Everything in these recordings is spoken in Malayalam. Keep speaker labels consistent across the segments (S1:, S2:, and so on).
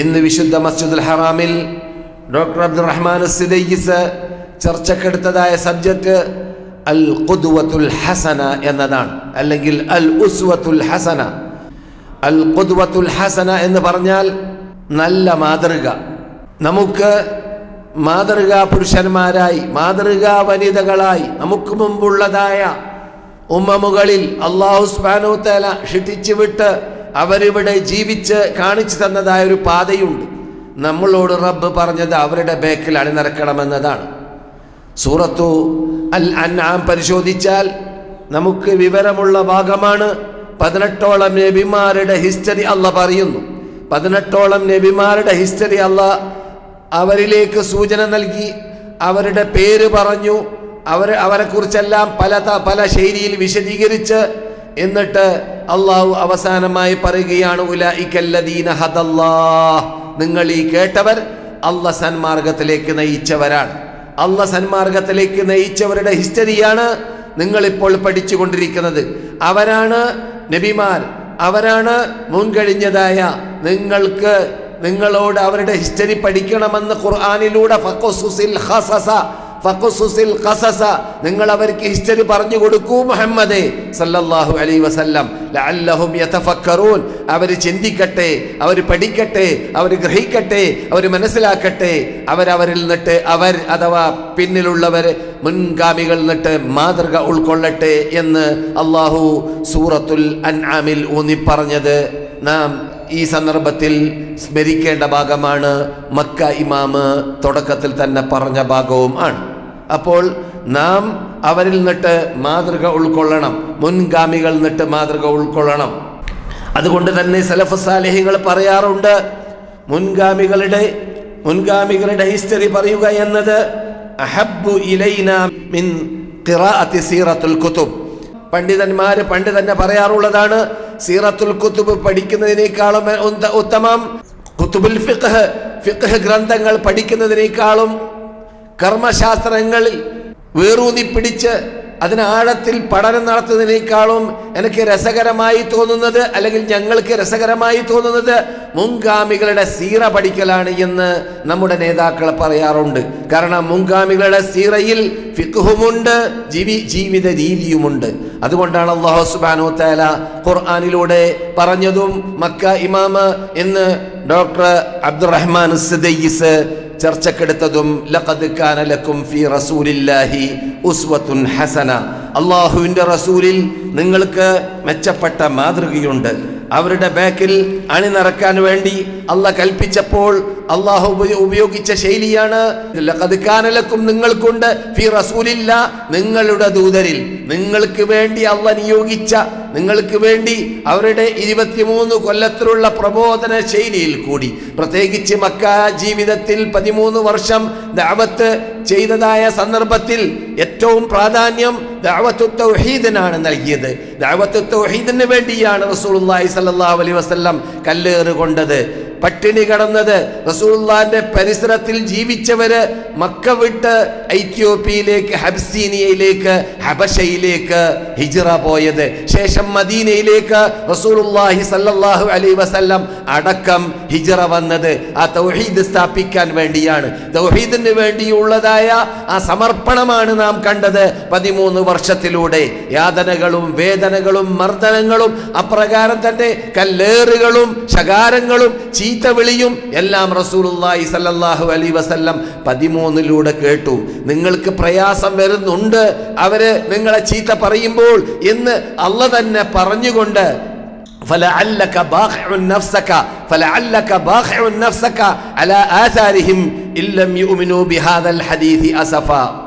S1: ഇന്ന് വിശുദ്ധ മസ്ജിദുൽ ഹറാമിൽ ഡോക്ടർ അബ്ദുറഹ്മാൻ സിദയ്യിസ് ചർച്ചക്കെടുത്തതായ സബ്ജക്റ്റ് അൽ ഖുദ്വത്തുൽ ഹസന എന്നതാണ്. അല്ലെങ്കിൽ അൽ ഉസ്വത്തുൽ ഹസന. അൽ ഖുദ്വത്തുൽ ഹസന എന്ന് പറഞ്ഞാൽ നല്ല മാതൃക. നമുക്ക് മാതൃകാ പുരുഷന്മാരായി മാതൃകാ വനിതകളായി നമുക്ക് മുമ്പുള്ളതായ ഉമ്മമുകളിൽ അള്ളാഹുസ്ബാനു തല ഷിട്ടിച്ചു വിട്ട് അവരിവിടെ ജീവിച്ച് കാണിച്ചു തന്നതായ ഒരു പാതയുണ്ട്. നമ്മളോട് റബ്ബ് പറഞ്ഞത് അവരുടെ ബേക്കിൽ അണിനിറക്കണമെന്നതാണ് സൂറത്തു അൽ അന്നാം പരിശോധിച്ചാൽ നമുക്ക് വിവരമുള്ള ഭാഗമാണ് പതിനെട്ടോളം നബിമാരുടെ ഹിസ്റ്ററി അല്ല പറയുന്നു. പതിനെട്ടോളം നബിമാരുടെ ഹിസ്റ്ററി അല്ല അവരിലേക്ക് സൂചന നൽകി അവരുടെ പേര് പറഞ്ഞു അവർ അവരെക്കുറിച്ചെല്ലാം പല പല ശൈലിയിൽ വിശദീകരിച്ച് എന്നിട്ട് അള്ളാഹു അവസാനമായി പറയുകയാണ് നിങ്ങൾ ഈ കേട്ടവർ അല്ല സന്മാർഗത്തിലേക്ക് നയിച്ചവരാണ്. അല്ല സന്മാർഗത്തിലേക്ക് നയിച്ചവരുടെ ഹിസ്റ്ററിയാണ് നിങ്ങളിപ്പോൾ പഠിച്ചുകൊണ്ടിരിക്കുന്നത്. അവരാണ് നബിമാർ. അവരാണ് മുൻകഴിഞ്ഞതായ നിങ്ങൾക്ക് നിങ്ങളോട് അവരുടെ ഹിസ്റ്ററി പഠിക്കണമെന്ന് ഖുർആാനിലൂടെ ഫഖുസുസിൽ ഖസസ നിങ്ങൾ അവർക്ക് ഹിസ്റ്ററി പറഞ്ഞു കൊടുക്കൂ മുഹമ്മദേ സല്ലല്ലാഹു അലൈഹി വസല്ലം. ലഅല്ലഹും യതഫക്കറൂൻ. അവർ ചിന്തിക്കട്ടെ അവർ പഠിക്കട്ടെ അവർ ഗ്രഹിക്കട്ടെ അവർ മനസ്സിലാക്കട്ടെ. അവരവരിൽ നിന്നിട്ട് അവർ അഥവാ പിന്നിലുള്ളവർ മുൻഗാമികൾ നിന്നിട്ട് മാതൃക ഉൾക്കൊള്ളട്ടെ എന്ന് അള്ളാഹു സൂറത്തുൽ അൻആമിൽ ഊന്നി പറഞ്ഞത് നാം ഈ സന്ദർഭത്തിൽ സ്മരിക്കേണ്ട ഭാഗമാണ് മക്ക ഇമാമ് തുടക്കത്തിൽ തന്നെ പറഞ്ഞ ഭാഗവും ആണ്. അപ്പോൾ നാം അവരിൽ നിന്നിട്ട് മാതൃക ഉൾക്കൊള്ളണം മുൻഗാമികൾ നിന്നിട്ട് മാതൃക ഉൾക്കൊള്ളണം. അതുകൊണ്ട് തന്നെ സലഫ് സാലേഹികൾ പറയാറുണ്ട് മുൻഗാമികളുടെ മുൻഗാമികളുടെ ഹിസ്റ്ററി പറയുക എന്നത് ഇലൈന മിൻ സീറത്തുൽ കുതുബ് പണ്ഡിതന്മാര് പണ്ട് തന്നെ പറയാറുള്ളതാണ് സീറത്തുൽ കുത്തുബ് പഠിക്കുന്നതിനേക്കാളും ഉത്തമം. കുത്തുബുൽ ഫിഖ് ഫിഖ് ഗ്രന്ഥങ്ങൾ പഠിക്കുന്നതിനേക്കാളും കർമ്മശാസ്ത്രങ്ങളിൽ വേറൂന്നി പിടിച്ച് അതിന് ആഴത്തിൽ പഠനം നടത്തുന്നതിനേക്കാളും എനിക്ക് രസകരമായി തോന്നുന്നത് അല്ലെങ്കിൽ ഞങ്ങൾക്ക് രസകരമായി തോന്നുന്നത് മുൻഗാമികളുടെ സീറ പഠിക്കലാണ് എന്ന് നമ്മുടെ നേതാക്കൾ പറയാറുണ്ട്. കാരണം മുൻഗാമികളുടെ സീറയിൽ ഫിഖുമുണ്ട് ജീവി ജീവിത രീതിയുമുണ്ട്. അതുകൊണ്ടാണ് അള്ളാഹു സുബാനു താല ഖുർആാനിലൂടെ പറഞ്ഞതും മക്ക ഇമാമ് എന്ന് ഡോക്ടർ അബ്ദുറഹ്മാൻ സിദയ്യിസ് ചർച്ചക്കെടുത്തതും ലഖദ് കാന ലക്കും ഫി റസൂലില്ലാഹി ഉസ്വത്തുൻ ഹസന. അള്ളാഹുവിന്റെ റസൂലിൽ നിങ്ങൾക്ക് മെച്ചപ്പെട്ട മാതൃകയുണ്ട്. അവരുടെ ബാക്കിൽ അണിനിറക്കാൻ വേണ്ടി അല്ല കൽപ്പിച്ചപ്പോൾ അള്ളാഹു ഉപയോഗിച്ച ശൈലിയാണ്. ലഖദ് കാന ലക്കും നിങ്ങൾക്കുണ്ട്. ഫി റസൂലില്ല നിങ്ങളുടെ ദൂതരിൽ. നിങ്ങൾക്ക് വേണ്ടി അല്ല നിയോഗിച്ച നിങ്ങൾക്ക് വേണ്ടി അവരുടെ ഇരുപത്തിമൂന്ന് കൊല്ലത്തിലുള്ള പ്രബോധന ശൈലിയിൽ കൂടി. പ്രത്യേകിച്ച് മക്ക ജീവിതത്തിൽ പതിമൂന്ന് വർഷം ദാവത്ത് ചെയ്തതായ സന്ദർഭത്തിൽ ഏറ്റവും പ്രാധാന്യം ദഅവത്തു തൗഹീദിനാണ് നൽകിയത്. ദഅവത്തു തൗഹീദിന് വേണ്ടിയാണ് റസൂലുള്ളാഹി സ്വല്ലല്ലാഹു അലൈഹി വസല്ലം കല്ലേറ് കൊണ്ടത്. പട്ടിണി കടന്നത് റസൂലുള്ളാഹിന്റെ പരിസരത്തിൽ ജീവിച്ചവര് മക്ക വിട്ട് ഐത്യോപ്യയിലേക്ക് ഹബ്സീനിയയിലേക്ക് ഹബശയിലേക്ക് ഹിജ്റ പോയത്. ശേഷം മദീനയിലേക്ക് റസൂലുള്ളാഹി സല്ലല്ലാഹു അലൈ വസല്ലം അടക്കം ഹിജ്റ വന്നത്. ആ തൗഹീദ് സ്ഥാപിക്കാൻ വേണ്ടിയാണ്. തൗഹീദിന് വേണ്ടിയുള്ളതായ ആ സമർപ്പണമാണ് നാം കണ്ടത് പതിമൂന്ന് വർഷത്തിലൂടെ. യാതനകളും വേദനകളും മർദ്ദനങ്ങളും അപ്രകാരം തന്നെ കല്ലേറുകളും ശകാരങ്ങളും ചീത്തവിളിയും എല്ലാം റസൂലുള്ളാഹി സല്ലല്ലാഹു അലൈഹി വസല്ലം പതിമൂന്നിലൂടെ കേട്ടു നിങ്ങൾക്ക് പ്രയാസം വരുന്നുണ്ട് അവര് നിങ്ങളെ ചീത്ത പറയുമ്പോൾ എന്ന് അല്ല തന്നെ പറഞ്ഞുകൊണ്ട് فلعلك باخع نفسك فلعلك باخع نفسك على آثارهم إن لم يؤمنوا بهذا الحديث أسفا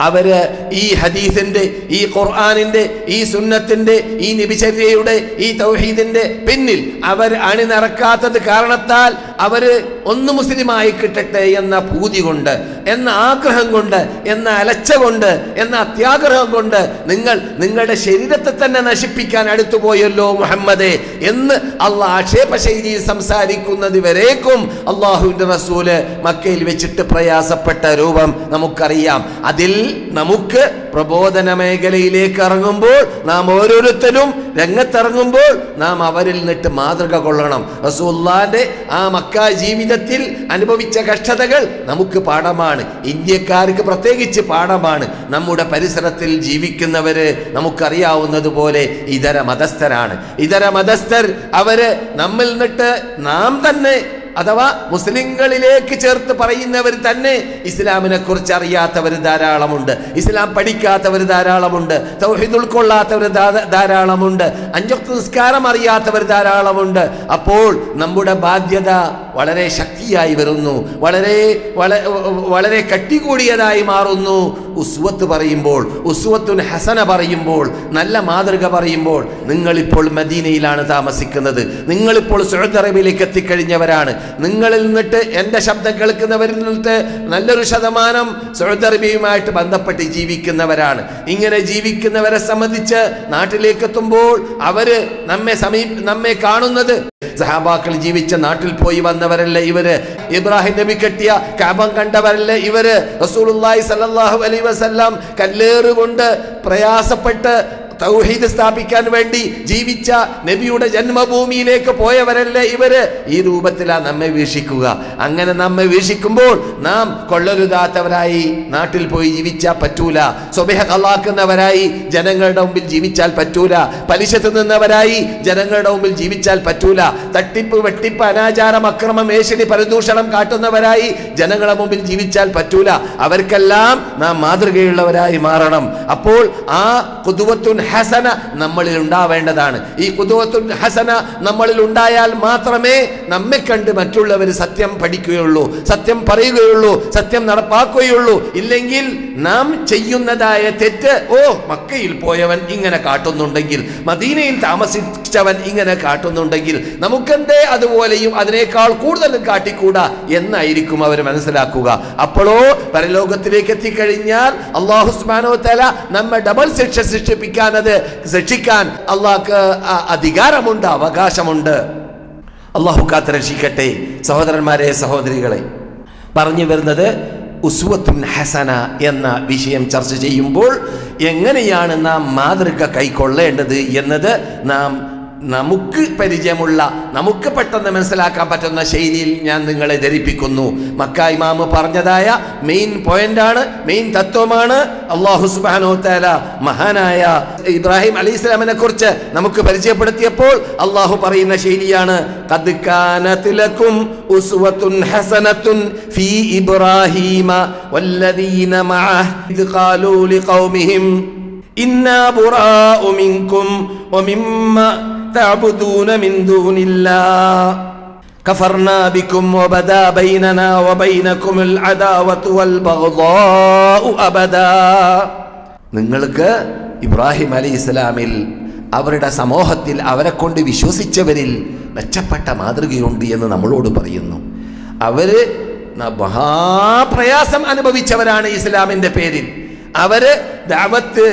S1: അവർ ഈ ഹദീസിന്റെ ഈ ഖുർആാനിന്റെ ഈ സുന്നത്തിന്റെ ഈ നിബിചര്യയുടെ ഈ തൗഹീദിന്റെ പിന്നിൽ അവർ അണിനിറക്കാത്തത് കാരണത്താൽ അവർ ഒന്ന് മുസ്ലിമായി കിട്ടട്ടെ എന്ന പൂതി കൊണ്ട് എന്ന ആഗ്രഹം കൊണ്ട് എന്ന അലച്ച കൊണ്ട് എന്ന അത്യാഗ്രഹം കൊണ്ട് നിങ്ങൾ നിങ്ങളുടെ ശരീരത്തെ തന്നെ നശിപ്പിക്കാൻ അടുത്തുപോയല്ലോ മുഹമ്മദേ എന്ന് അള്ളാഹ് ആക്ഷേപ ശൈലിയിൽ സംസാരിക്കുന്നത് വരേക്കും അള്ളാഹുവിന്റെ റസൂൽ മക്കയിൽ വെച്ചിട്ട് പ്രയാസപ്പെട്ട രൂപം നമുക്കറിയാം. അതിൽ നമുക്ക് പ്രബോധന മേഖലയിലേക്ക് ഇറങ്ങുമ്പോൾ നാം ഓരോരുത്തരും രംഗത്തിറങ്ങുമ്പോൾ നാം അവരിൽ നിന്നിട്ട് മാതൃക കൊള്ളണം. റസൂല്ലാന്റെ ആ മക്ക ജീവിതത്തിൽ അനുഭവിച്ച കഷ്ടതകൾ നമുക്ക് പാഠമാണ്. ഇന്ത്യക്കാർക്ക് പ്രത്യേകിച്ച് പാഠമാണ്. നമ്മുടെ പരിസരത്തിൽ ജീവിക്കുന്നവര് നമുക്കറിയാവുന്നതുപോലെ ഇതര മതസ്ഥരാണ്. ഇതര മതസ്ഥർ അവർ നമ്മിൽ നിന്നിട്ട് നാം തന്നെ അഥവാ മുസ്ലിങ്ങളിലേക്ക് ചേർത്ത് പറയുന്നവർ തന്നെ ഇസ്ലാമിനെ കുറിച്ച് അറിയാത്തവർ ധാരാളമുണ്ട്. ഇസ്ലാം പഠിക്കാത്തവർ ധാരാളമുണ്ട്. തൗഹീദ് ഉൾക്കൊള്ളാത്തവർ ധാരാളമുണ്ട്. അഞ്ചൊക്കെ നിസ്കാരം അറിയാത്തവർ ധാരാളമുണ്ട്. അപ്പോൾ നമ്മുടെ ബാധ്യത വളരെ ശക്തിയായി വരുന്നു. വളരെ വളരെ കട്ടികൂടിയതായി മാറുന്നു. ഉസ്വത്ത് പറയുമ്പോൾ ഉസ്വത്തുൻ ഹസന പറയുമ്പോൾ നല്ല മാതൃക പറയുമ്പോൾ നിങ്ങളിപ്പോൾ മദീനയിലാണ് താമസിക്കുന്നത്. നിങ്ങളിപ്പോൾ സൗദി അറേബ്യയിലേക്ക് എത്തിക്കഴിഞ്ഞവരാണ്. നിങ്ങളിൽ നിന്നിട്ട് എന്റെ ശബ്ദം കേൾക്കുന്നവരിൽ നിന്നിട്ട് നല്ലൊരു ശതമാനം സൗദി ബന്ധപ്പെട്ട് ജീവിക്കുന്നവരാണ്. ഇങ്ങനെ ജീവിക്കുന്നവരെ സംബന്ധിച്ച് നാട്ടിലേക്ക് എത്തുമ്പോൾ അവർ നമ്മെ സമീപ നമ്മെ കാണുന്നത്. സഹാബാക്കൾ ജീവിച്ച നാട്ടിൽ പോയി വന്നവരല്ലേ ഇവർ? ഇബ്രാഹിം നബി കെട്ടിയ കാബം കണ്ടവരല്ലേ ഇവർ? റസൂലുള്ളാഹി സല്ലല്ലാഹു അലൈഹി വസല്ലം കല്ലേറുകൊണ്ട് പ്രയാസപ്പെട്ട് തൗഹീദ് സ്ഥാപിക്കാൻ വേണ്ടി ജീവിച്ച നബിയുടെ ജന്മഭൂമിയിലേക്ക് പോയവരല്ലേ ഇവർ? ഈ രൂപത്തിലാ നമ്മെ വീക്ഷിക്കുക. അങ്ങനെ നമ്മെ വീക്ഷിക്കുമ്പോൾ നാം കൊള്ളരുതാത്തവരായി നാട്ടിൽ പോയി ജീവിച്ചാൽ പറ്റൂല. സ്വബഹ കള്ളാക്കുന്നവരായി ജനങ്ങളുടെ മുമ്പിൽ ജീവിച്ചാൽ പറ്റൂല. പലിശ തിന്നുന്നവരായി ജനങ്ങളുടെ മുമ്പിൽ ജീവിച്ചാൽ പറ്റൂല. തട്ടിപ്പ് വെട്ടിപ്പ് അനാചാരം അക്രമം ഏഷ്യനി പരദൂഷണം കാട്ടുന്നവരായി ജനങ്ങളുടെ മുമ്പിൽ ജീവിച്ചാൽ പറ്റൂല. അവർക്കെല്ലാം നാം മാതൃകയുള്ളവരായി മാറണം. അപ്പോൾ ആ കുതുവത്തുൻ ഹസന നമ്മളിൽ ഉണ്ടാവേണ്ടതാണ്. ഈ കുതുവത്തുൽ ഹസന നമ്മളിൽ ഉണ്ടായാൽ മാത്രമേ നമ്മെ കണ്ട് മറ്റുള്ളവർ സത്യം പഠിക്കുകയുള്ളൂ സത്യം പറയുകയുള്ളൂ സത്യം നടപ്പാക്കുകയുള്ളൂ. ഇല്ലെങ്കിൽ നാം ചെയ്യുന്നതായ തെറ്റ് ഓ മക്കയിൽ പോയവൻ ഇങ്ങനെ കാട്ടുന്നുണ്ടെങ്കിൽ മദീനയിൽ താമസിച്ചവൻ ഇങ്ങനെ കാട്ടുന്നുണ്ടെങ്കിൽ നമുക്കെന്തേ അതുപോലെയും അതിനേക്കാൾ കൂടുതലും കാട്ടിക്കൂടാ എന്നായിരിക്കും അവർ മനസ്സിലാക്കുക. അപ്പോഴോ പരലോകത്തിലേക്ക് എത്തിക്കഴിഞ്ഞാൽ അള്ളാഹുസ്മാനോ തല നമ്മെ ഡബിൾ ശിക്ഷ ശിക്ഷിപ്പിക്കാൻ അത് രക്ഷിക്കാൻ അള്ളാഹ്ക്ക് അധികാരമുണ്ട് അവകാശമുണ്ട്. അള്ളാഹു കാത്ത് രക്ഷിക്കട്ടെ സഹോദരന്മാരെ സഹോദരികളെ. പറഞ്ഞു വരുന്നത് ഉസ്വത്തുൻ ഹസന എന്ന വിഷയം ചർച്ച ചെയ്യുമ്പോൾ എങ്ങനെയാണ് നാം മാതൃക കൈക്കൊള്ളേണ്ടത് എന്നത് നാം നമുക്ക് പരിചയമുള്ള നമുക്ക് പെട്ടെന്ന് മനസ്സിലാക്കാൻ പറ്റുന്ന ശൈലിയിൽ ഞാൻ നിങ്ങളെ ധരിപ്പിക്കുന്നു. മക്ക ഇമാമ് പറഞ്ഞതായ മെയിൻ പോയിന്റാണ് മെയിൻ തത്വമാണ്. അള്ളാഹു സുബാനോ തല മഹാനായ ഇബ്രാഹിം അലി ഇസ്ലാമിനെ കുറിച്ച് നമുക്ക് പരിചയപ്പെടുത്തിയപ്പോൾ അള്ളാഹു പറയുന്ന ശൈലിയാണ് ഫീ വല്ലദീന ഇദ് ഖാലൂ ഇന്നാ تعبدون من دون الله كفرنا بكم وبدا بيننا وبينكم العداوة والبغضاء أبدا നിങ്ങൾക്ക് ഇബ്രാഹിം അലി ഇസ്ലാമിൽ അവരുടെ സമൂഹത്തിൽ അവരെ കൊണ്ട് വിശ്വസിച്ചവരിൽ മെച്ചപ്പെട്ട മാതൃകയുണ്ട് എന്ന് നമ്മളോട് പറയുന്നു അവര് ന- മഹാപ്രയാസം അനുഭവിച്ചവരാണ് ഇസ്ലാമിന്റെ പേരിൽ അവര് ദാവത്ത്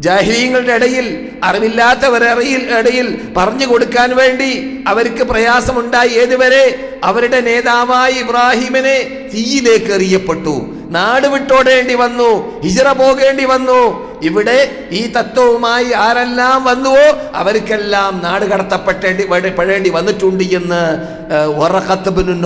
S1: ജാഹിലീങ്ങളുടെ ഇടയിൽ അറിവില്ലാത്തവരറിയിൽ ഇടയിൽ പറഞ്ഞു കൊടുക്കാൻ വേണ്ടി അവർക്ക് പ്രയാസമുണ്ടായി ഏതുവരെ? അവരുടെ നേതാവായ ഇബ്രാഹിമിനെ തീയിലേക്ക് എറിയപ്പെട്ടു. നാട് വിട്ടോടേണ്ടി വന്നു ഹിജറ പോകേണ്ടി വന്നു. ഇവിടെ ഈ തത്വവുമായി ആരെല്ലാം വന്നുവോ അവർക്കെല്ലാം നാട് കടത്തപ്പെട്ടേണ്ടി പെടേണ്ടി വന്നിട്ടുണ്ട് എന്ന്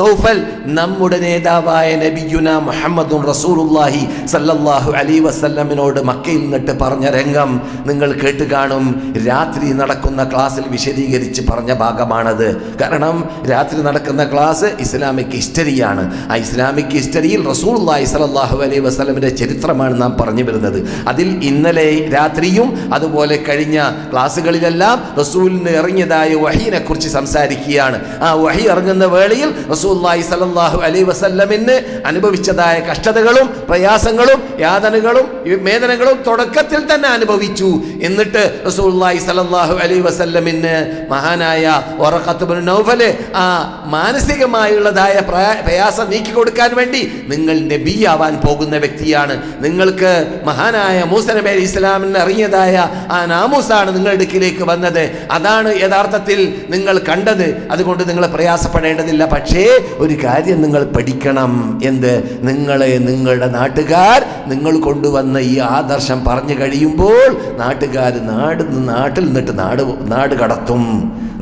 S1: നൗഫൽ നമ്മുടെ നേതാവായ നബിയുന മുഹമ്മദും റസൂലുള്ളാഹി സല്ലല്ലാഹു അലൈഹി വസല്ലമിനോട് മക്കയിൽ നിന്നിട്ട് പറഞ്ഞ രംഗം നിങ്ങൾ കേട്ട് കാണും. രാത്രി നടക്കുന്ന ക്ലാസ്സിൽ വിശദീകരിച്ച് പറഞ്ഞ ഭാഗമാണത്. കാരണം രാത്രി നടക്കുന്ന ക്ലാസ് ഇസ്ലാമിക് ഹിസ്റ്ററിയാണ്. ആ ഇസ്ലാമിക് ഹിസ്റ്ററിയിൽ റസൂലുള്ളാഹി സലാഹു അലൈഹി വസ്ലമിന്റെ ചരിത്രമാണ് നാം പറഞ്ഞു വരുന്നത്. അതിൽ ഇന്നലെ രാത്രിയും അതുപോലെ കഴിഞ്ഞ ക്ലാസ്സുകളിലെല്ലാം റസൂലിന് ഇറങ്ങിയതായ വഹീനെ കുറിച്ച് സംസാരിക്കുകയാണ്. ആ വഹി ഇറങ്ങുന്ന വേളയിൽ റസൂല്ലായി സല്ലല്ലാഹു അലൈ വസല്ലമിന് അനുഭവിച്ചതായ കഷ്ടതകളും പ്രയാസങ്ങളും യാതനകളും വേദനകളും തുടക്കത്തിൽ തന്നെ അനുഭവിച്ചു. എന്നിട്ട് റസൂല്ലായി സല്ലല്ലാഹു അലൈ വസല്ലമിന് മഹാനായ വറഖത്ത് ബിൻ നൗഫൽ ആ മാനസികമായുള്ളതായ പ്രയാ- പ്രയാസം നീക്കി കൊടുക്കാൻ വേണ്ടി നിങ്ങൾ നബിയാവാൻ പോകുന്ന വ്യക്തിയാണ്. നിങ്ങൾക്ക് മഹാനായ മൂസ അലൈഹി ഇസ്ലാമിന് അറിഞ്ഞതായ ആ നാമൂസാണ് നിങ്ങളുടെ അടുക്കിലേക്ക് വന്നത്. അതാണ് യഥാർത്ഥത്തിൽ നിങ്ങൾ കണ്ടത്. അതുകൊണ്ട് നിങ്ങൾ പ്രയാസപ്പെടേണ്ടതില്ല. പക്ഷേ ഒരു കാര്യം നിങ്ങൾ പഠിക്കണം എന്ത് നിങ്ങളെ നിങ്ങളുടെ നാട്ടുകാർ നിങ്ങൾ കൊണ്ടുവന്ന ഈ ആദർശം പറഞ്ഞു കഴിയുമ്പോൾ നാട്ടുകാർ നാട് നാട്ടിൽ നിന്നിട്ട് നാട് നാട് കടത്തും.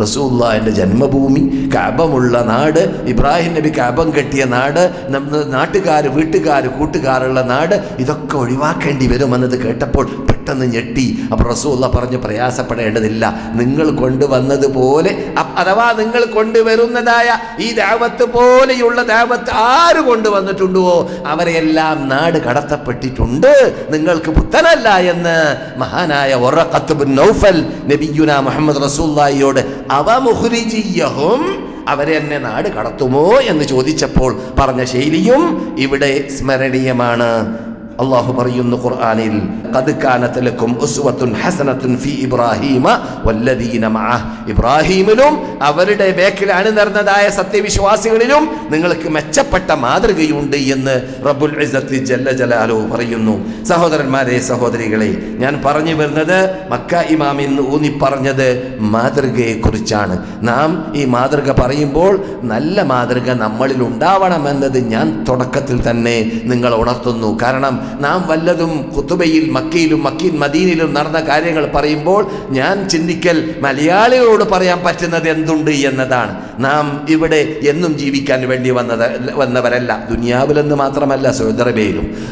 S1: റസൂല്ലാന്റെ ജന്മഭൂമി കഅബമുള്ള നാട് ഇബ്രാഹിം നബി കഅബം കെട്ടിയ നാട് നാട്ടുകാർ വീട്ടുകാർ കൂട്ടുകാരുള്ള നാട് ഇതൊക്കെ ഒഴിവാക്കേണ്ടി വരുമെന്നത് കേട്ടപ്പോൾ പെട്ടെന്ന് ഞെട്ടി. അപ്പോൾ റസൂള്ള പറഞ്ഞ് പ്രയാസപ്പെടേണ്ടതില്ല. നിങ്ങൾ കൊണ്ടുവന്നതുപോലെ അഥവാ നിങ്ങൾ കൊണ്ടുവരുന്നതായ ഈ ദാവത്ത് പോലെയുള്ള ദാവത്ത് ആര് കൊണ്ടുവന്നിട്ടുണ്ടോ? അവരെല്ലാം നാട് കടത്തപ്പെട്ടിട്ടുണ്ട്. നിങ്ങൾക്ക് പുത്തനല്ല എന്ന് മഹാനായ നബിയുന മുഹമ്മദ് റസൂല്ലായിയോട് അവ മുഹുരിജിയഹും അവരെ എന്നെ നാട് കടത്തുമോ എന്ന് ചോദിച്ചപ്പോൾ പറഞ്ഞ ശൈലിയും ഇവിടെ സ്മരണീയമാണ്. അള്ളാഹു പറയുന്നു ഖുർആനിൽ ഖദ് കാനത് ലക്കും ഉസ്വത്തുൻ ഹസനത്തുൻ ഫീ ഇബ്രാഹീമ വല്ലദീന ഇബ്രാഹീമിലും അവരുടെ ബേക്കിൽ അണിനിർന്നതായ സത്യവിശ്വാസികളിലും നിങ്ങൾക്ക് മെച്ചപ്പെട്ട മാതൃകയുണ്ട് എന്ന് റബ്ബുൽ ഇസ്സത്ത് ജല്ല ജലാലു പറയുന്നു. സഹോദരന്മാരെ സഹോദരികളെ ഞാൻ പറഞ്ഞു വരുന്നത് മക്ക ഇമാം ഇന്ന് ഊന്നി പറഞ്ഞത് മാതൃകയെക്കുറിച്ചാണ്. നാം ഈ മാതൃക പറയുമ്പോൾ നല്ല മാതൃക നമ്മളിൽ ഉണ്ടാവണമെന്നത് ഞാൻ തുടക്കത്തിൽ തന്നെ നിങ്ങൾ ഉണർത്തുന്നു. കാരണം നാം വല്ലതും കുത്തുബയിൽ മക്കയിലും മക്കീൻ മദീനിലും നടന്ന കാര്യങ്ങൾ പറയുമ്പോൾ ഞാൻ ചിന്തിക്കൽ മലയാളികളോട് പറയാൻ പറ്റുന്നത് എന്തുണ്ട് എന്നതാണ്. നാം ഇവിടെ എന്നും ജീവിക്കാൻ വേണ്ടി വന്നത് വന്നവരല്ല. ദുനിയാവിലെന്ന് മാത്രമല്ല സൗദി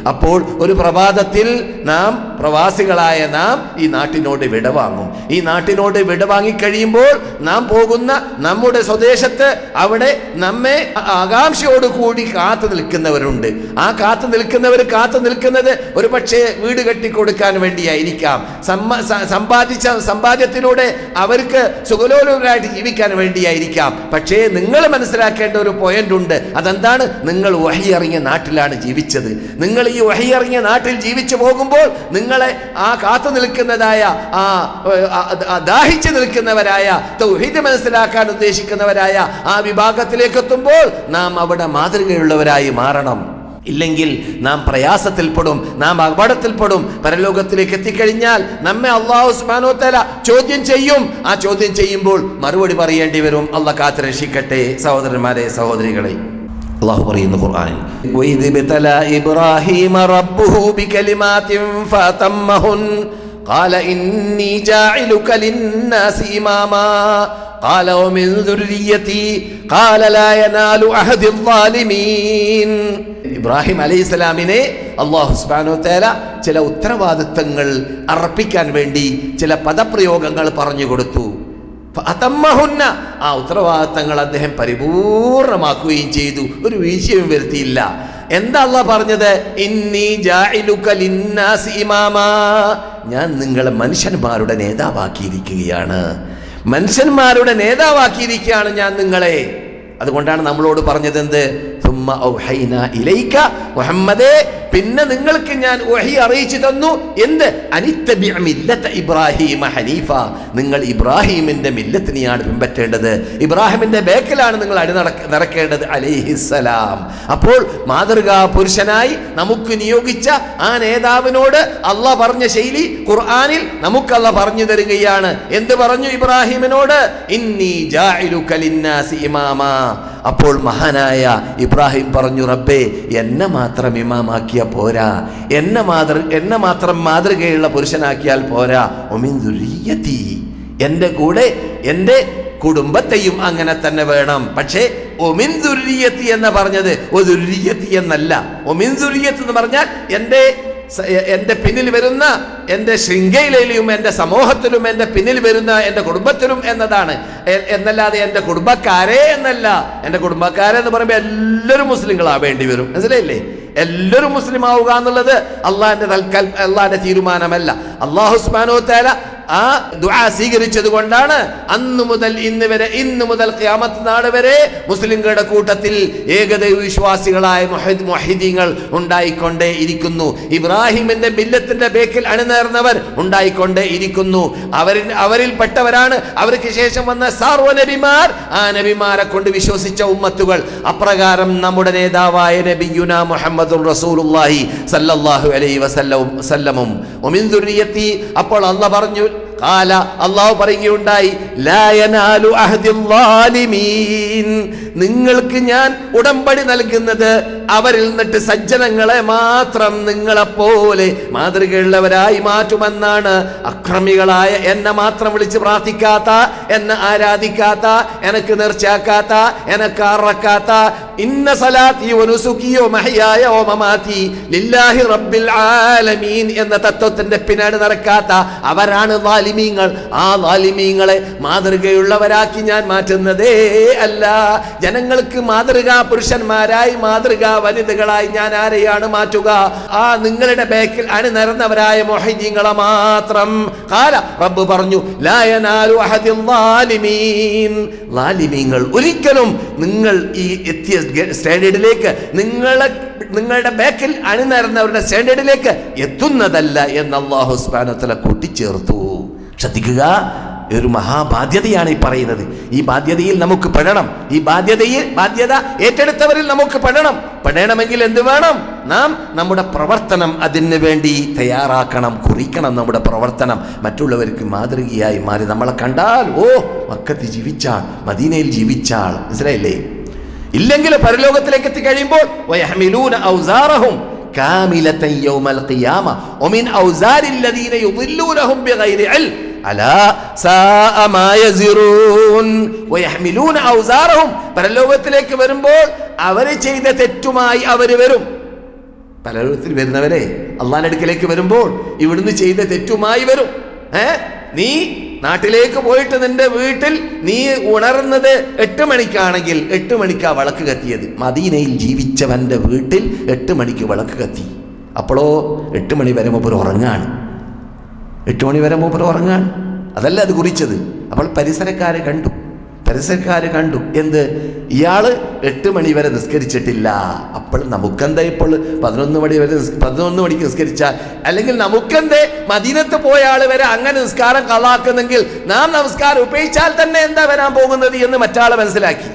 S1: അപ്പോൾ ഒരു പ്രഭാതത്തിൽ നാം പ്രവാസികളായ നാം ഈ നാട്ടിനോട് വിടവാങ്ങും. ഈ നാട്ടിനോട് വിടവാങ്ങിക്കഴിയുമ്പോൾ നാം പോകുന്ന നമ്മുടെ സ്വദേശത്ത് അവിടെ നമ്മെ ആകാംക്ഷയോട് കൂടി കാത്തു നിൽക്കുന്നവരുണ്ട്. ആ കാത്തു നിൽക്കുന്നവർ കാത്തു നിൽക്കുന്നത് ഒരു പക്ഷേ വീട് കെട്ടിക്കൊടുക്കാൻ വേണ്ടിയായിരിക്കാം. സമ്പാദിച്ച സമ്പാദ്യത്തിലൂടെ അവർക്ക് സുഖലോലുപരായിട്ട് ജീവിക്കാൻ വേണ്ടിയായിരിക്കാം. പക്ഷേ നിങ്ങൾ മനസ്സിലാക്കേണ്ട ഒരു പോയിന്റ് ഉണ്ട്. അതെന്താണ്? നിങ്ങൾ വഹി ഇറങ്ങിയ നാട്ടിലാണ് ജീവിച്ചത്. നിങ്ങൾ ഈ വഹി ഇറങ്ങിയ നാട്ടിൽ ജീവിച്ചു പോകുമ്പോൾ നിങ്ങളെ ആ കാത്തു നിൽക്കുന്നതായ ആ, ദാഹിച്ചു നിൽക്കുന്നവരായ തൗഹീദ് മനസ്സിലാക്കാൻ ഉദ്ദേശിക്കുന്നവരായ ആ വിഭാഗത്തിലേക്ക് എത്തുമ്പോൾ നാം അവിടെ മാതൃകയുള്ളവരായി മാറണം. ഇല്ലെങ്കിൽ നാം പ്രയാസത്തിൽപ്പെടും നാം അപകടത്തിൽപ്പെടും പരലോകത്തിലേക്ക് എത്തിക്കഴിഞ്ഞാൽ നമ്മെ അള്ളാഹു സുബ്ഹാനഹു വ തആല ചോദ്യം ചെയ്യും ആ ചോദ്യം ചെയ്യുമ്പോൾ മറുപടി പറയേണ്ടി വരും അള്ളാഹ് കാത്ത് രക്ഷിക്കട്ടെ സഹോദരന്മാരെ സഹോദരികളെ അള്ളാഹു പറയുന്നു ഖുർആനിൽ വഇദ് ബതല ഇബ്രാഹീമ റബ്ബുഹു ബികലിമാത്തിൻ ഫതമ്മഹുൻ قال إني جاعلك للناس إماما قال ومن ذريتي قال لا ينال أحد الظالمين ഇബ്രാഹിം അലൈഹി സ്വലാമിനെ അള്ളാഹു സുബാനു തേല ചില ഉത്തരവാദിത്തങ്ങൾ അർപ്പിക്കാൻ വേണ്ടി ചില പദപ്രയോഗങ്ങൾ പറഞ്ഞു കൊടുത്തു. അതമ്മഹുന്ന. ആ ഉത്തരവാദിത്തങ്ങൾ അദ്ദേഹം പരിപൂർണമാക്കുകയും ചെയ്തു. ഒരു വീഴ്ചയും വരുത്തിയില്ല. എന്താ അള്ളാഹ് പറഞ്ഞത്? ഞാൻ നിങ്ങളെ മനുഷ്യന്മാരുടെ നേതാവാക്കിയിരിക്കുകയാണ്. മനുഷ്യന്മാരുടെ നേതാവാക്കിയിരിക്കുകയാണ് ഞാൻ നിങ്ങളെ. അതുകൊണ്ടാണ് നമ്മളോട് പറഞ്ഞത് എന്ത് ഇലൈക മുഹമ്മദേ പിന്നെ നിങ്ങൾക്ക് ഞാൻ ഒഹി അറിയിച്ചു തന്നു. എന്ത്? അനിത്തബിഅമില്ലത്ത ഇബ്രാഹിമ ഹനീഫ. നിങ്ങൾ ഇബ്രാഹിമിന്റെ മില്ലത്തിനെയാണ് പിൻപറ്റേണ്ടത്. ഇബ്രാഹിമിന്റെ ബേക്കലാണ് നിങ്ങൾ അടി നടക്കേണ്ടത്. അലിഹിസലാം അപ്പോൾ മാതൃകാ പുരുഷനായി നമുക്ക് നിയോഗിച്ച ആ നേതാവിനോട് അള്ളാഹ് പറഞ്ഞ ശൈലി ഖുർആാനിൽ നമുക്കല്ല പറഞ്ഞു തരികയാണ്. എന്ത് പറഞ്ഞു ഇബ്രാഹിമിനോട്? ഇന്നീ ജാഇലുക ലിന്നാസി ഇമാമാ. അപ്പോൾ മഹാനായ ഇബ്രാഹിം പറഞ്ഞു റബ്ബേ എന്നെ മാത്രം ഇമാമാക്കിയ പോരാ. എന്നെ മാതൃ എന്നെ മാത്രം മാതൃകയുള്ള പുരുഷനാക്കിയാൽ പോരാ. ഒമിൻ ദുരിയത്തി. എന്റെ കൂടെ എന്റെ കുടുംബത്തെയും അങ്ങനെ തന്നെ വേണം. പക്ഷേ ഒമിൻ ദുരിയത്തി എന്ന് പറഞ്ഞത് ഒരു ദുരിയത്തി എന്നല്ല. ഒമിൻ ദുരിയത്ത് എന്ന് പറഞ്ഞാൽ എന്റെ എന്റെ പിന്നിൽ വരുന്ന എന്റെ ശൃംഖലയിലും എന്റെ സമൂഹത്തിലും എന്റെ പിന്നിൽ വരുന്ന എന്റെ കുടുംബത്തിലും എന്നതാണ്. എന്നല്ലാതെ എന്റെ കുടുംബക്കാരെ എന്നല്ല. എന്റെ കുടുംബക്കാരെ എന്ന് പറയുമ്പോൾ എല്ലാവരും മുസ്ലിങ്ങളാ വേണ്ടി വരും. മനസ്സിലായില്ലേ? എല്ലാവരും മുസ്ലിം ആവുക എന്നുള്ളത് അള്ളാഹിന്റെ തൽക്കൽ അള്ളാഹിന്റെ തീരുമാനമല്ല. അള്ളാഹുസ്മാനോ തേല ആ ദുആ സ്വീകരിച്ചത് കൊണ്ടാണ് അന്ന് മുതൽ ഇന്ന് വരെ ഇന്ന് മുതൽ ഖിയാമത്ത് നാട് വരെ മുസ്ലിങ്ങളുടെ കൂട്ടത്തിൽ ഏകദൈവ വിശ്വാസികളായ മുഹദ് മുഹിദീങ്ങൾ ഉണ്ടായിക്കൊണ്ടേ ഇരിക്കുന്നു. ഇബ്രാഹിമിന്റെ ബില്ലത്തിന്റെ ബേക്കിൽ അണിനേർന്നവർ ഉണ്ടായിക്കൊണ്ടേ ഇരിക്കുന്നു. അവരിൽ അവരിൽ പെട്ടവരാണ്. അവർക്ക് ശേഷം വന്ന സാർവ നബിമാർ ആ നബിമാരെ കൊണ്ട് വിശ്വസിച്ച ഉമ്മത്തുകൾ. അപ്രകാരം നമ്മുടെ നേതാവായ നബിയുന മുഹമ്മദുൽ റസൂലുള്ളാഹി സല്ലല്ലാഹു അലൈഹി വസല്ലം സല്ലമും. അപ്പോൾ അള്ള പറഞ്ഞു കാല അള്ളാഹു പറയുകയുണ്ടായി നിങ്ങൾക്ക് ഞാൻ ഉടമ്പടി നൽകുന്നത് അവരിൽ നിന്നിട്ട് സജ്ജനങ്ങളെ മാത്രം നിങ്ങളെപ്പോലെ മാതൃകയുള്ളവരായി മാറ്റുമെന്നാണ് അക്രമികളായ എന്നെ മാത്രം വിളിച്ച് പ്രാർത്ഥിക്കാത്ത എന്നെ ആരാധിക്കാത്ത എനക്ക് നേർച്ചയാക്കാത്ത എനക്ക് അറക്കാത്ത ഇന്ന സലാത്തി വനുസുക്കിയോ മഹയായ ലില്ലാഹി റബ്ബിൽ ആലമീൻ എന്ന തത്വത്തിന്റെ പിന്നാട് നടക്കാത്ത അവരാണ് വാലിമീങ്ങൾ ആ വാലിമീങ്ങളെ മാതൃകയുള്ളവരാക്കി ഞാൻ മാറ്റുന്നതേ അല്ല. ജനങ്ങൾക്ക് മാതൃകാ പുരുഷന്മാരായി മാതൃകാ വനിതകളായി ഞാൻ ആരെയാണ് മാറ്റുക? ആ നിങ്ങളുടെ ബാക്കിൽ അണിനിരന്നവരായ മൊഹീങ്ങളെ മാത്രം. കാല റബ്ബ് പറഞ്ഞു ലായനാലു ഒരിക്കലും നിങ്ങൾ ഈ എത്തിയ സ്റ്റാൻഡേർഡിലേക്ക് നിങ്ങളെ നിങ്ങളുടെ ബാക്കിൽ അണിനിരന്നവരുടെ സ്റ്റാൻഡേർഡിലേക്ക് എത്തുന്നതല്ല എന്ന് അള്ളാഹു സ്ബാനത്തിലെ കൂട്ടിച്ചേർത്തു. ശ്രദ്ധിക്കുക. ഒരു മഹാബാധ്യതയാണ് ഈ പറയുന്നത്. ഈ ബാധ്യതയിൽ നമുക്ക് പെടണം. ഈ ബാധ്യതയിൽ ബാധ്യത ഏറ്റെടുത്തവരിൽ നമുക്ക് പെടണം. പെടണമെങ്കിൽ എന്ത് വേണം? നാം നമ്മുടെ പ്രവർത്തനം അതിന് വേണ്ടി തയ്യാറാക്കണം കുറിക്കണം നമ്മുടെ പ്രവർത്തനം. മറ്റുള്ളവർക്ക് മാതൃകയായി മാറി നമ്മളെ കണ്ടാൽ ഓ മക്കത്ത് ജീവിച്ചാൾ മദീനയിൽ ജീവിച്ചാൾ. മനസ്സിലായില്ലേ? ഇല്ലെങ്കിൽ പരലോകത്തിലേക്ക് എത്തിക്കഴിയുമ്പോൾ كاملة يوم القيامة ومن أوزار الذين يضلونهم بغير علم ألا ساء ما يزرون ويحملون أوزارهم പരലോകത്തിലേക്ക് വരുമ്പോൾ അവർ ചെയ്ത തെറ്റുമായി അവർ വരും പരലോകത്തിൽ വരുന്നവരെ അള്ളാന്റെ അടുക്കലേക്ക് വരുമ്പോൾ ഇവിടുന്ന് ചെയ്ത തെറ്റുമായി വരും ഏ നീ നാട്ടിലേക്ക് പോയിട്ട് നിന്റെ വീട്ടിൽ നീ ഉണർന്നത് എട്ട് മണിക്കാണെങ്കിൽ എട്ട് മണിക്കാ വിളക്ക് കത്തിയത്. മദീനയിൽ ജീവിച്ചവന്റെ വീട്ടിൽ എട്ട് മണിക്ക് വിളക്ക് കത്തി. അപ്പോഴോ എട്ട് മണി വരെ മൂപ്പർ ഉറങ്ങാണ്. എട്ട് മണി വരെ മൂപ്പർ ഉറങ്ങാണ്. അതല്ല അത് കുറിച്ചത്. അപ്പോൾ പരിസരക്കാരെ കണ്ടു. പരിസരക്കാര് കണ്ടു. എന്ത്? ഇയാൾ എട്ട് മണി വരെ നിസ്കരിച്ചിട്ടില്ല. അപ്പോൾ നമുക്കെന്താ ഇപ്പോൾ പതിനൊന്ന് മണി വരെ പതിനൊന്ന് മണിക്ക് നിസ്കരിച്ചാൽ? അല്ലെങ്കിൽ നമുക്കെന്തേ? മദീനത്ത് പോയ ആൾ വരെ അങ്ങനെ നിസ്കാരം കളാക്കുന്നെങ്കിൽ നാം നമസ്കാരം ഉപയോഗിച്ചാൽ തന്നെ എന്താ വരാൻ പോകുന്നത് എന്ന് മറ്റാളെ മനസ്സിലാക്കി.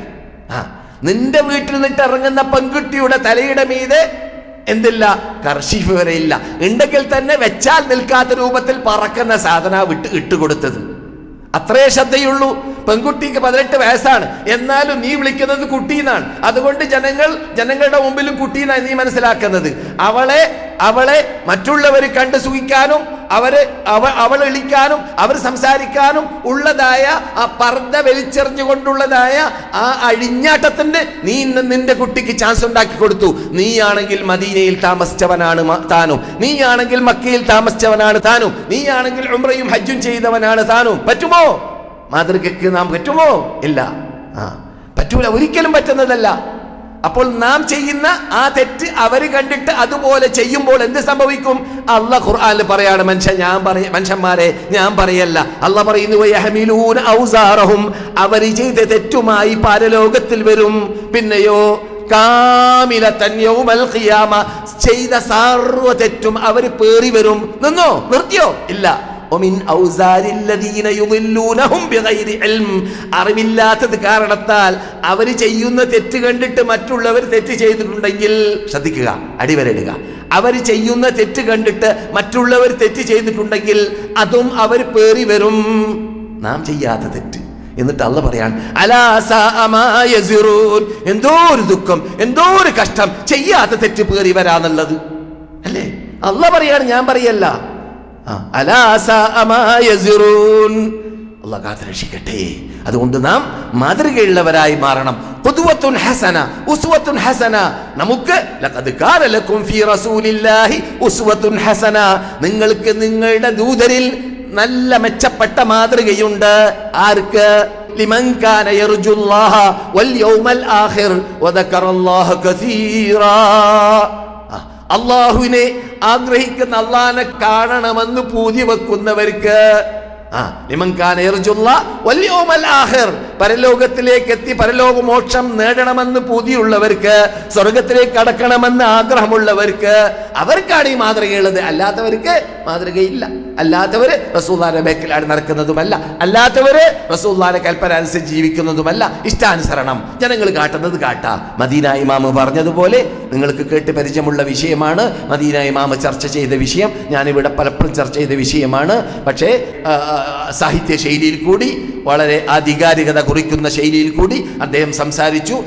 S1: ആ നിന്റെ വീട്ടിൽ നിന്നിട്ട് ഇറങ്ങുന്ന പെൺകുട്ടിയുടെ തലയുടെ മീതെ എന്തില്ല? കർഷിഫ് വരെ ഇല്ല. ഉണ്ടെങ്കിൽ തന്നെ വെച്ചാൽ നിൽക്കാത്ത രൂപത്തിൽ പറക്കുന്ന സാധന വിട്ട് ഇട്ടുകൊടുത്തത്. അത്രേ ശ്രദ്ധയുള്ളൂ. പെൺകുട്ടിക്ക് പതിനെട്ട് വയസ്സാണ്. എന്നാലും നീ വിളിക്കുന്നത് കുട്ടീന്നാണ്. അതുകൊണ്ട് ജനങ്ങൾ ജനങ്ങളുടെ മുമ്പിലും കുട്ടീന്നാണ് നീ മനസ്സിലാക്കുന്നത്. അവളെ അവളെ മറ്റുള്ളവർ കണ്ട് സുഖിക്കാനും അവർ അവ അവൾ എളിക്കാനും അവർ സംസാരിക്കാനും ഉള്ളതായ ആ പർദ്ദ വലിച്ചെറിഞ്ഞുകൊണ്ടുള്ളതായ ആ അഴിഞ്ഞാട്ടത്തിന് നീ ഇന്ന് നിന്റെ കുട്ടിക്ക് ചാൻസ് ഉണ്ടാക്കി കൊടുത്തു. നീയാണെങ്കിൽ മദീനയിൽ താമസിച്ചവനാണ് താനും. നീയാണെങ്കിൽ മക്കയിൽ താമസിച്ചവനാണ് താനും. നീയാണെങ്കിൽ ഉമ്രയും ഹജ്ജും ചെയ്തവനാണ് താനും. പറ്റുമോ? മാതൃകയ്ക്ക് നാം പറ്റുമോ? ഇല്ല. ആ പറ്റൂല. ഒരിക്കലും പറ്റുന്നതല്ല. അപ്പോൾ നാം ചെയ്യുന്ന ആ തെറ്റ് അവർ കണ്ടിട്ട് അതുപോലെ ചെയ്യുമ്പോൾ എന്ത് സംഭവിക്കും? അല്ല ഖുർആനിൽ പറയാണ് മനുഷ്യ ഞാൻ പറയ മനുഷ്യന്മാരെ ഞാൻ പറയല്ല. അല്ല പറയുന്നു "വയഹ്മിലൂന ഔസാറഹും. അവർ ചെയ്ത തെറ്റുമായി പരലോകത്തിൽ വരും. പിന്നെയോ ഖിയാമ. ചെയ്ത സാർവ തെറ്റും അവർ പേറി വരും. നിന്നോ? നിർത്തിയോ? ഇല്ല. അറിവില്ലാത്തത് കാരണത്താൽ അവർ ചെയ്യുന്ന തെറ്റ് കണ്ടിട്ട് മറ്റുള്ളവർ തെറ്റ് ചെയ്തിട്ടുണ്ടെങ്കിൽ ശ്രദ്ധിക്കുക അടിവരയിടുക. അവർ ചെയ്യുന്ന തെറ്റ് കണ്ടിട്ട് മറ്റുള്ളവർ തെറ്റ് ചെയ്തിട്ടുണ്ടെങ്കിൽ അതും അവർ പേറി വരും. നാം ചെയ്യാത്ത തെറ്റ്. എന്നിട്ട് അല്ല പറയാൻ എന്തോ ഒരു ദുഃഖം എന്തോ ഒരു കഷ്ടം ചെയ്യാത്ത തെറ്റ് പേറി വരാന്നുള്ളത്. അല്ലേ? അല്ല പറയാണ് ഞാൻ പറയല്ല. അള്ളാഹ് കാത്തുരക്ഷിക്കട്ടെ. അതുകൊണ്ട് നാം മാതൃകയുള്ളവരായി മാറണം. ഹസന ഉസ്വത്തുൻ ഹസന. നമുക്ക് ലഖദ് ലക്കും റസൂലില്ലാഹി ഉസ്വത്തുൻ ഹസന. നിങ്ങൾക്ക് നിങ്ങളുടെ ദൂതരിൽ നല്ല മെച്ചപ്പെട്ട മാതൃകയുണ്ട്. ആർക്ക്? കസീറാ. ആ, അള്ളാഹുവിനെ ആഗ്രഹിക്കുന്ന അള്ളാനെ കാണണമെന്ന് പൂതി വെക്കുന്നവർക്ക് ആ ലിമൻകാന യർജുല്ല വല്യൗമൽ ആഖിർ പരലോകത്തിലേക്ക് എത്തി പരലോക മോക്ഷം നേടണമെന്ന് പൂതിയുള്ളവർക്ക് സ്വർഗത്തിലേക്ക് കടക്കണമെന്ന് ആഗ്രഹമുള്ളവർക്ക് അവർക്കാണ് ഈ മാതൃകയുള്ളത്. അല്ലാത്തവർക്ക് മാതൃകയില്ല. അല്ലാത്തവർ റസൂല്ലാന്റെ ബേക്കിലാണ് നടക്കുന്നതുമല്ല. അല്ലാത്തവർ റസൂല്ലാന്റെ കൽപ്പന അനുസരിച്ച് ജീവിക്കുന്നതുമല്ല. ഇഷ്ടാനുസരണം. ജനങ്ങൾ കാട്ടുന്നത് കാട്ട. മദീന ഇമാമ് പറഞ്ഞതുപോലെ നിങ്ങൾക്ക് കേട്ട് പരിചയമുള്ള വിഷയമാണ്. മദീന ഇമാമ ചർച്ച ചെയ്ത വിഷയം. ഞാനിവിടെ പലപ്പോഴും ചർച്ച ചെയ്ത വിഷയമാണ്. പക്ഷേ സാഹിത്യ ശൈലിയിൽ കൂടി വളരെ ആധികാരികത കുറിക്കുന്ന ശൈലിയിൽ കൂടി അദ്ദേഹം സംസാരിച്ചു.